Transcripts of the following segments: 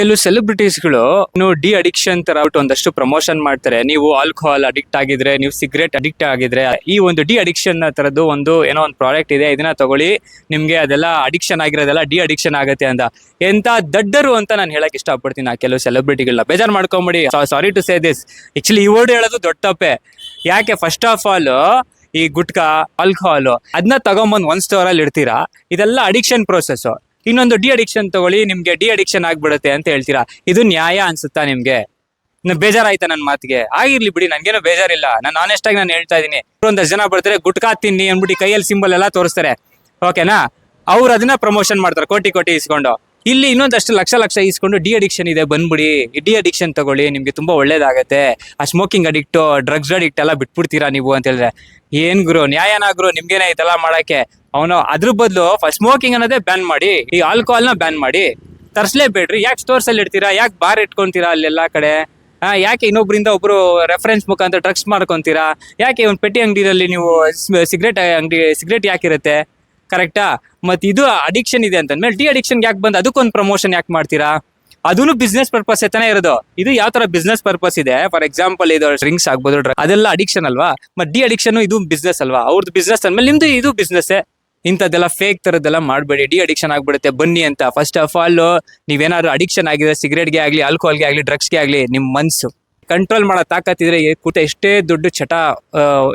ಕೆಲವು ಸೆಲೆಬ್ರಿಟೀಸ್ಗಳು de addiction ತರ ಒಂದಷ್ಟು ಪ್ರಮೋಷನ್ ಮಾಡ್ತಾರೆ. ನೀವು ಆಲ್ಕೋಹಾಲ್ ಅಡಿಕ್ಟ್ ಆಗಿದ್ರೆ, ನೀವು ಸಿಗರೇಟ್ ಅಡಿಕ್ಟ್ ಆಗಿದ್ರೆ, ಈ ಒಂದು ಡಿ ಅಡಿಕ್ಷನ್ ತರದ್ದು ಒಂದು ಏನೋ ಒಂದು ಪ್ರಾಡಕ್ಟ್ ಇದೆ, ಇದನ್ನ ತಗೊಳ್ಳಿ. ನಿಮ್ಗೆ ಅದೆಲ್ಲ ಅಡಿಕ್ಷನ್ ಆಗಿರೋದೆಲ್ಲ ಡಿ ಅಡಿಕ್ಷನ್ ಆಗುತ್ತೆ ಅಂತ. ಎಂತ ದಡ್ಡರು ಅಂತ ನಾನು ಹೇಳಕ್ ಇಷ್ಟಪಡ್ತೀನಿ ಆ ಕೆಲವು ಸೆಲೆಬ್ರಿಟಿಗಳನ್ನ ಬೇಜಾರ್ ಮಾಡ್ಕೊಂಬಿಡಿ. Sorry to say this actually ಈ ವರ್ಡ್ ಹೇಳೋದು ದೊಡ್ಡ ತಪ್ಪೆ. ಯಾಕೆ? ಫಸ್ಟ್ ಆಫ್ ಆಲ್ ಈ ಗುಟ್ಕಾ ಆಲ್ಕೋಹಾಲ್ ಅದನ್ನ ತಗೊಂಬಂದ್ ಒಂದ್ ಸ್ಟೋರ್ ಅಲ್ಲಿ ಇಡ್ತೀರಾ? ಇದೆಲ್ಲ ಅಡಿಕ್ಷನ್ ಪ್ರೋಸೆಸ್ ಇನ್ನೊಂದು ಡಿ ಅಡಿಕ್ಷನ್ ತಗೊಳ್ಳಿ, ನಿಮ್ಗೆ ಡಿ ಅಡಿಕ್ಷನ್ ಆಗ್ಬಿಡುತ್ತೆ ಅಂತ ಹೇಳ್ತೀರಾ? ಇದು ನ್ಯಾಯ ಅನ್ಸುತ್ತಾ ನಿಮ್ಗೆ? ಬೇಜಾರಾಯ್ತಾ ನನ್ನ ಮಾತಿಗೆ? ಆಗಿರ್ಲಿ ಬಿಡಿ, ನನ್ಗೇನೋ ಬೇಜಾರಿಲ್ಲ. ನಾನು ಆನೆಸ್ಟ್ ಆಗಿ ನಾನು ಹೇಳ್ತಾ ಇದೀನಿ. ಒಂದಷ್ಟು ಜನ ಬರ್ತಾರೆ, ಗುಟ್ಕಾ ತಿನ್ನಿ ಅಂದ್ಬಿಟ್ಟು ಕೈಯಲ್ಲಿ ಸಿಂಬಲ್ ಎಲ್ಲ ತೋರಿಸ್ತಾರೆ. ಓಕೆನಾ ಅವ್ರು ಅದನ್ನ ಪ್ರಮೋಷನ್ ಮಾಡ್ತಾರೆ, ಕೋಟಿ ಕೋಟಿ ಇಸ್ಕೊಂಡು. ಇಲ್ಲಿ ಇನ್ನೊಂದಷ್ಟು ಲಕ್ಷ ಲಕ್ಷ ಈಸ್ಕೊಂಡು ಡಿ ಅಡಿಕ್ಷನ್ ಇದೆ, ಬಂದ್ಬಿಡಿ. ಡಿ ಅಡಿಕ್ಷನ್ ತಗೊಳ್ಳಿ, ನಿಮಗೆ ತುಂಬಾ ಒಳ್ಳೇದಾಗತ್ತೆ. ಆ ಸ್ಮೋಕಿಂಗ್ ಅಡಿಕ್ಟ್ ಡ್ರಗ್ಸ್ ಅಡಿಕ್ಟ್ ಎಲ್ಲ ಬಿಟ್ಬಿಡ್ತೀರಾ ನೀವು ಅಂತ ಹೇಳಿದ್ರೆ. ಏನ್ ಗುರು ನ್ಯಾಯನಾಗ್ರು ಗುರು, ನಿಮ್ಗೇನೆ ಇದೆಲ್ಲ ಮಾಡಕ್ಕೆ? ಅವನು ಅದ್ರ ಬದಲು ಫಸ್ಟ್ ಸ್ಮೋಕಿಂಗ್ ಅನ್ನೋದೇ ಬ್ಯಾನ್ ಮಾಡಿ, ಈ ಆಲ್ಕೋಹಾಲ್ನ ಬ್ಯಾನ್ ಮಾಡಿ. ತರ್ಸ್ಲೇಬೇಡ್ರಿ, ಯಾಕೆ ಸ್ಟೋರ್ಸ್ ಅಲ್ಲಿ ಇಡ್ತೀರಾ, ಯಾಕೆ ಬಾರ್ ಇಟ್ಕೊಂತೀರಾ ಅಲ್ಲೆಲ್ಲ ಕಡೆ? ಹಾಂ ಯಾಕೆ ಇನ್ನೊಬ್ಬರಿಂದ ಒಬ್ರು ರೆಫರೆನ್ಸ್ ಮುಖಾಂತರ ಡ್ರಗ್ಸ್ ಮಾಡ್ಕೊಂತೀರಾ? ಯಾಕೆ ಒಂದು ಪೆಟ್ಟಿ ಅಂಗಡಿಯಲ್ಲಿ ನೀವು ಸಿಗರೇಟ್ ಅಂಗಡಿ, ಸಿಗರೇಟ್ ಯಾಕಿರುತ್ತೆ? ಕರೆಕ್ಟಾ? ಮತ್ತೆ ಇದು ಅಡಿಕ್ಷನ್ ಇದೆ ಅಂತಂದ್ಮೇಲೆ ಡಿ ಅಡಿಕ್ಷನ್ ಯಾಕೆ ಬಂದು ಅದಕ್ಕೊಂದು ಪ್ರಮೋಷನ್ ಯಾಕೆ ಮಾಡ್ತೀರಾ? ಅದೂ ಬಿಸ್ನೆಸ್ ಪರ್ಪಸ್ ತಾನೇ ಇರೋದು. ಇದು ಯಾವ ತರ ಬಿಸ್ನೆಸ್ ಪರ್ಪಸ್ ಇದೆ? ಫಾರ್ ಎಕ್ಸಾಂಪಲ್ ಇದು ಡ್ರಿಂಕ್ಸ್ ಆಗ್ಬೋದು ಅದೆಲ್ಲ ಅಡಿಕ್ಷನ್ ಅಲ್ವಾ? ಮತ್ತೆ ಡಿ ಅಡಿಕ್ಷನ್ ಇದು ಬಿಸ್ನೆಸ್ ಅಲ್ವಾ? ಅವ್ರದ್ದು ಬಿಸ್ನೆಸ್ ಅಂದ್ಮೇಲೆ ನಿಮ್ದು ಇದು ಬಿಸ್ನೆಸ್ ಇಂಥದ್ದೆಲ್ಲ ಫೇಕ್ ತರದ್ದೆಲ್ಲ ಮಾಡಬೇಡಿ. ಡಿ ಅಡಿಕ್ಷನ್ ಆಗ್ಬಿಡುತ್ತೆ. ಬನ್ನಿ ಅಂತ. ಫಸ್ಟ್ ಆಫ್ ಆಲ್ ನೀವೇನಾದ್ರು ಅಡಿಕ್ಷನ್ ಆಗಿದೆ ಸಿಗರೇಟ್ಗೆ ಆಗಲಿ ಆಲ್ಕೋಹಾಲ್ಗೆ ಆಗಲಿ ಡ್ರಗ್ಸ್ಗೆ ಆಗಲಿ ನಿಮ್ಮ ಮನ್ಸು. ಕಂಟ್ರೋಲ್ ಮಾಡೋ ತಾಕತ್ತಿದ್ರೆ ಕೂತ ಎಷ್ಟೇ ದೊಡ್ಡ ಚಟ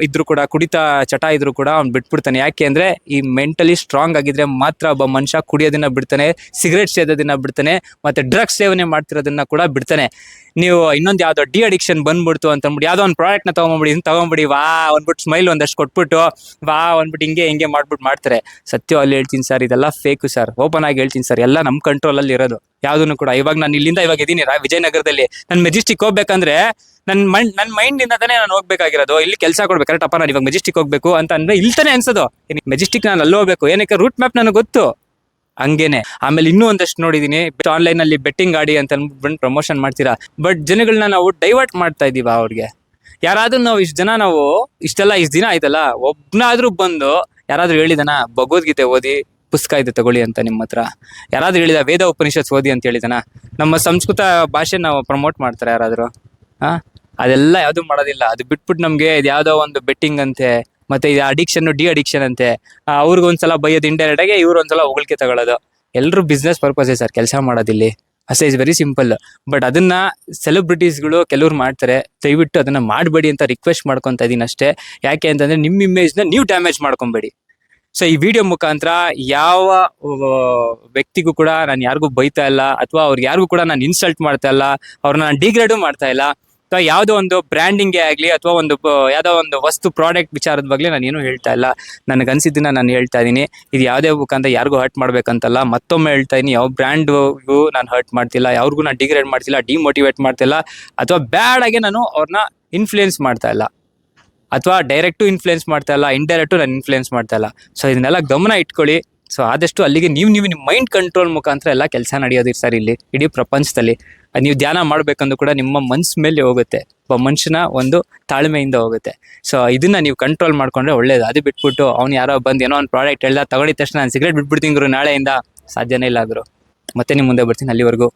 ಇದ್ರೂ ಕೂಡ, ಕುಡಿತಾ ಚಟ ಇದ್ರು ಕೂಡ ಅವ್ನು ಬಿಟ್ಬಿಡ್ತಾನೆ. ಯಾಕೆ ಅಂದ್ರೆ ಈ ಮೆಂಟಲಿ ಸ್ಟ್ರಾಂಗ್ ಆಗಿದ್ರೆ ಮಾತ್ರ ಒಬ್ಬ ಮನುಷ್ಯ ಕುಡಿಯೋದನ್ನ ಬಿಡ್ತಾನೆ ಸಿಗರೇಟ್ ಸೇದೋದನ್ನ ಬಿಡ್ತಾನೆ, ಮತ್ತೆ ಡ್ರಗ್ಸ್ ಸೇವನೆ ಮಾಡ್ತಿರೋದನ್ನ ಕೂಡ ಬಿಡ್ತಾನೆ. ನೀವು ಇನ್ನೊಂದು ಯಾವ್ದೋ ಡಿ ಅಡಿಕ್ಷನ್ ಬಂದ್ಬಿಡ್ತು ಅಂತ ಅಂದ್ಬಿಟ್ಟು ಯಾವ್ದೋ ಒಂದು ಪ್ರಾಡಕ್ಟ್ನ ತಗೊಂಬಿಡಿ ಇದನ್ನ ತಗೊಂಬಿಡಿ, ವಾ, ಅಂದ್ಬಿಟ್ಟು ಸ್ಮೈಲ್ ಒಂದಷ್ಟು ಕೊಟ್ಬಿಟ್ಟು, ವಾ, ಅಂದ್ಬಿಟ್ಟು ಹಿಂಗೆ ಹಿಂಗೆ ಮಾಡ್ಬಿಟ್ಟು ಮಾಡ್ತಾರೆ. ಸತ್ಯ ಅಲ್ಲಿ ಹೇಳ್ತೀನಿ ಸರ್ ಇದೆಲ್ಲ ಫೇಕು ಸರ್ ಓಪನ್ ಆಗಿ ಹೇಳ್ತೀನಿ ಸರ್ ಎಲ್ಲ ನಮ್ಮ ಕಂಟ್ರೋಲ್ ಅಲ್ಲಿ ಇರೋದು. ಯಾವ್ದನ್ನು ಕೂಡ. ಇವಾಗ ನಾನು ಇಲ್ಲಿಂದ ಇವಾಗ ಇದೀನಿ ರಾ- ವಿಜಯನಗರದಲ್ಲಿ. ನಾನು ಮೆಜೆಸ್ಟಿಕ್ ಹೋಗ್ಬೇಕಂದ್ರೆ ನನ್ನ ಮೈಂಡ್ ನನ್ನ ಮೈಂಡ್ ಇಂದ ತಾನೇ ನಾನು ಹೋಗ್ಬೇಕಾಗಿರೋದು. ಇಲ್ಲಿ ಕೆಲಸ ಕೊಡ್ಬೇಕು. ಕರೆಕ್ಟ್ ಅಪ್ಪ, ನಾನು ಇವಾಗ ಮೆಜೆಸ್ಟಿಕ್ ಹೋಗ್ಬೇಕು ಅಂತ ಅಂದ್ರೆ ಇಲ್ತಾನೆ ತಾನೇ ಅನ್ಸೋದು. ಮೆಜೆಸ್ಟಿಕ್ ನಾನು ಅಲ್ಲಿ ಹೋಗ್ಬೇಕು. ಏನಕ್ಕೆ ರೂಟ್ ಮ್ಯಾಪ್ ನನಗೆ ಗೊತ್ತು? ಹಂಗೇನೆ. ಆಮೇಲೆ ಇನ್ನೂ ಒಂದಷ್ಟು ನೋಡಿದೀನಿ. ಆನ್ಲೈನ್ ಅಲ್ಲಿ ಬೆಟ್ಟಿಂಗ್ ಗಾಡಿ ಅಂತ ಅಂದ್ಬಿಟ್ಟು ಪ್ರಮೋಷನ್ ಮಾಡ್ತೀರಾ? ಬಟ್ ಜನಗಳನ್ನ ನಾವು ಡೈವರ್ಟ್ ಮಾಡ್ತಾ ಇದೀವ ಅವ್ರಿಗೆ. ಯಾರಾದ್ರೂ ನಾವು ಇಷ್ಟು ಜನ ನಾವು, ಇಷ್ಟೆಲ್ಲ ಇಷ್ಟು ದಿನ ಆಯ್ತಲ್ಲ, ಒಬ್ನಾದ್ರೂ ಬಂದು ಯಾರಾದ್ರೂ ಹೇಳಿದನ, ಭಗವದ್ಗೀತೆ ಓದಿ ಪುಸ್ತಕ ಇದೆ ತಗೊಳ್ಳಿ ಅಂತ ನಿಮ್ಮ ಹತ್ರ. ಯಾರಾದ್ರೂ ಹೇಳಿದ ವೇದ ಉಪನಿಷತ್ ಓದಿ ಅಂತ ಹೇಳಿದನ? ನಮ್ಮ ಸಂಸ್ಕೃತ ಭಾಷೆ ನಾವು ಪ್ರಮೋಟ್ ಮಾಡ್ತಾರೆ ಯಾರಾದರೂ. ಹಾ? ಅದೆಲ್ಲ ಯಾವುದು ಮಾಡೋದಿಲ್ಲ. ಅದು ಬಿಟ್ಬಿಟ್ಟು ನಮ್ಗೆ ಇದು ಯಾವುದೋ ಒಂದು ಬೆಟ್ಟಿಂಗ್ ಅಂತೆ, ಮತ್ತೆ ಇದು ಅಡಿಕ್ಷನ್ ಡಿ ಅಡಿಕ್ಷನ್ ಅಂತೆ ಅವ್ರಿಗೆ ಅವ್ರಿಗೊಂದ್ಸಲ ಬೈಯೋದು ಇಂಡೈರೆಕ್ಟ್ ಆಗಿ ಇವ್ರು ಒಂದ್ಸಲ ಹೊಗಳಿಕೆ ತಗೊಳ್ಳೋದು. ಎಲ್ಲರೂ ಬಿಸ್ನೆಸ್ ಪರ್ಪಸೇ ಸರ್, ಕೆಲಸ ಮಾಡೋದಿಲ್ಲಿ. ಅಷ್ಟೇ ಇಸ್ ವೆರಿ ಸಿಂಪಲ್ ಬಟ್ ಅದನ್ನ ಸೆಲೆಬ್ರಿಟೀಸ್ಗಳು ಕೆಲವ್ರು ಮಾಡ್ತಾರೆ. ದಯವಿಟ್ಟು ಅದನ್ನ ಮಾಡಬೇಡಿ ಅಂತ ರಿಕ್ವೆಸ್ಟ್ ಮಾಡ್ಕೊಂತ ಇದೀನಿ ಅಷ್ಟೇ. ಯಾಕೆ ಅಂತಂದ್ರೆ ನಿಮ್ಮ ಇಮೇಜ್ನ ನೀವು ಡ್ಯಾಮೇಜ್ ಮಾಡ್ಕೊಬೇಡಿ. ಸೊ ಈ ವಿಡಿಯೋ ಮುಖಾಂತರ ಯಾವ ವ್ಯಕ್ತಿಗೂ ಕೂಡ ನಾನು ಯಾರಿಗೂ ಬೈತಾ ಇಲ್ಲ ಅಥವಾ ಅವ್ರಿಗೆ ಯಾರಿಗೂ ಕೂಡ ನಾನು ಇನ್ಸಲ್ಟ್ ಮಾಡ್ತಾ ಇಲ್ಲ ಅವ್ರನ್ನ ನಾನು ಡಿಗ್ರೇಡು ಮಾಡ್ತಾ ಇಲ್ಲ, ಅಥವಾ ಯಾವುದೋ ಒಂದು ಬ್ರ್ಯಾಂಡಿಂಗೇ ಆಗಲಿ ಅಥವಾ ಒಂದು ಯಾವುದೋ ಒಂದು ವಸ್ತು ಪ್ರಾಡಕ್ಟ್ ವಿಚಾರದ ಬಗ್ಗೆ ನಾನು ಏನು ಹೇಳ್ತಾ ಇಲ್ಲ. ನನಗೆ ಅನ್ಸಿದ್ದನ್ನ ನಾನು ಹೇಳ್ತಾ ಇದ್ದೀನಿ ಇದು ಯಾವುದೇ ಮುಖಾಂತರ ಯಾರಿಗೂ ಹರ್ಟ್ ಮಾಡ್ಬೇಕಂತಲ್ಲ, ಮತ್ತೊಮ್ಮೆ ಹೇಳ್ತಾ ಇದ್ದೀನಿ ಯಾವ ಬ್ರ್ಯಾಂಡ್ಗೂ ನಾನು ಹರ್ಟ್ ಮಾಡ್ತಿಲ್ಲ ಯಾರಿಗೂ ನಾನು ಡಿಗ್ರೇಡ್ ಮಾಡ್ತಿಲ್ಲ ಡಿಮೋಟಿವೇಟ್ ಮಾಡ್ತಿಲ್ಲ, ಅಥವಾ ಬ್ಯಾಡಾಗೆ ನಾನು ಅವ್ರನ್ನ ಇನ್ಫ್ಲೂಯೆನ್ಸ್ ಮಾಡ್ತಾ ಇಲ್ಲ. ಅಥವಾ ಡೈರೆಕ್ಟು ಇನ್ಫ್ಲುಯೆನ್ಸ್ ಮಾಡ್ತಾ ಇಲ್ಲ ಇಂಡೈರೆಕ್ಟು ನಾನು ಇನ್ಫ್ಲುಯೆನ್ಸ್ ಮಾಡ್ತಾ ಇಲ್ಲ. ಸೊ ಇದನ್ನೆಲ್ಲ ಗಮನ ಇಟ್ಕೊಳ್ಳಿ. ಸೊ ಆದಷ್ಟು ಅಲ್ಲಿಗೆ ನೀವು ನೀವು, ನಿಮ್ಮ ಮೈಂಡ್ ಕಂಟ್ರೋಲ್ ಮುಖಾಂತರ ಎಲ್ಲ ಕೆಲಸ ನಡೆಯೋದಿರಿ ಸರ್ ಇಲ್ಲಿ, ಇಡೀ ಪ್ರಪಂಚದಲ್ಲಿ. ನೀವು ಧ್ಯಾನ ಮಾಡಬೇಕಂದ್ರೂ ಕೂಡ ನಿಮ್ಮ ಮನ್ಸ್ ಮೇಲೆ ಹೋಗುತ್ತೆ. ಒಬ್ಬ ಮನುಷ್ಯನ ಒಂದು ತಾಳ್ಮೆಯಿಂದ ಹೋಗುತ್ತೆ. ಸೊ ಇದನ್ನ ನೀವು ಕಂಟ್ರೋಲ್ ಮಾಡ್ಕೊಂಡ್ರೆ ಒಳ್ಳೇದು. ಅದು ಬಿಟ್ಬಿಟ್ಟು ಅವ್ನು ಯಾರೋ ಬಂದು ಏನೋ ಒಂದು ಪ್ರಾಡಕ್ಟ್ ಎಲ್ಲ ತಗೊಂಡಿದ ತಕ್ಷಣ ನಾನು ಸಿಗರೇಟ್ ಬಿಟ್ಬಿಡ್ತೀನಿ ನಾಳೆಯಿಂದ. ಸಾಧ್ಯನೇ ಇಲ್ಲ ಗುರು. ಮತ್ತೆ ನಿಮ್ಮ ಮುಂದೆ ಬರ್ತೀನಿ. ಅಲ್ಲಿವರೆಗೂ